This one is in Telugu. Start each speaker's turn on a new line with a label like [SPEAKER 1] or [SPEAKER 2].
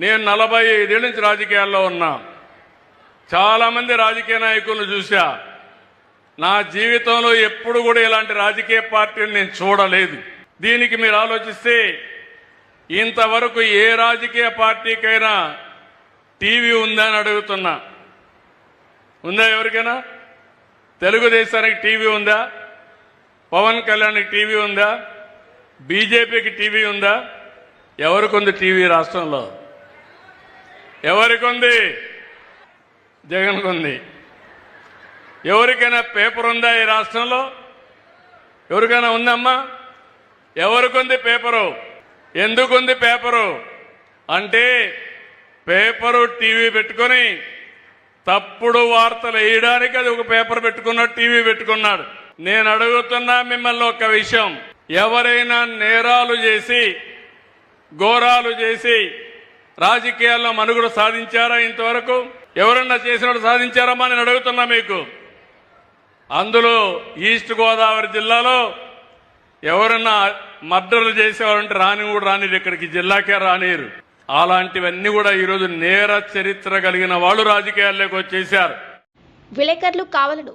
[SPEAKER 1] నేను నలభై ఐదేళ్ళ నుంచి రాజకీయాల్లో ఉన్నా. చాలామంది రాజకీయ నాయకులను చూశా. నా జీవితంలో ఎప్పుడు కూడా ఇలాంటి రాజకీయ పార్టీని నేను చూడలేదు. దీనికి మీరు ఆలోచిస్తే ఇంతవరకు ఏ రాజకీయ పార్టీకైనా టీవీ ఉందా అని అడుగుతున్నా. ఉందా ఎవరికైనా? తెలుగుదేశానికి టీవీ ఉందా? పవన్ కళ్యాణ్కి టీవీ ఉందా? బీజేపీకి టీవీ ఉందా? ఎవరికి ఉంది టీవీ రాష్ట్రంలో? ఎవరికి ఉంది జగన్కు ఉంది ఎవరికైనా పేపర్ ఉందా ఈ రాష్ట్రంలో? ఎవరికైనా ఉందమ్మా? ఎవరికుంది పేపరు? ఎందుకుంది పేపరు? అంటే పేపరు టీవీ పెట్టుకొని తప్పుడు వార్తలు వేయడానికి అది ఒక పేపర్ పెట్టుకున్నాడు టీవీ పెట్టుకున్నాడు. నేను అడుగుతున్నా మిమ్మల్ని ఒక విషయం. ఎవరైనా నేరాలు చేసి ఘోరాలు చేసి రాజకీయాల్లో మనుగడ సాధించారా ఇంతవరకు? ఎవరన్నా చేసినట్టు సాధించారమ్మా నేను అడుగుతున్నా మీకు. అందులో ఈస్ట్ గోదావరి జిల్లాలో ఎవరన్నా మర్డర్లు చేసేవారంటే రాని కూడా రానిరు ఇక్కడికి జిల్లాకే రానిరు. అలాంటివన్నీ కూడా ఈరోజు నేర చరిత్ర కలిగిన వాళ్ళు రాజకీయాల్లోకి వచ్చేసారు
[SPEAKER 2] విలేకరులు కావాలను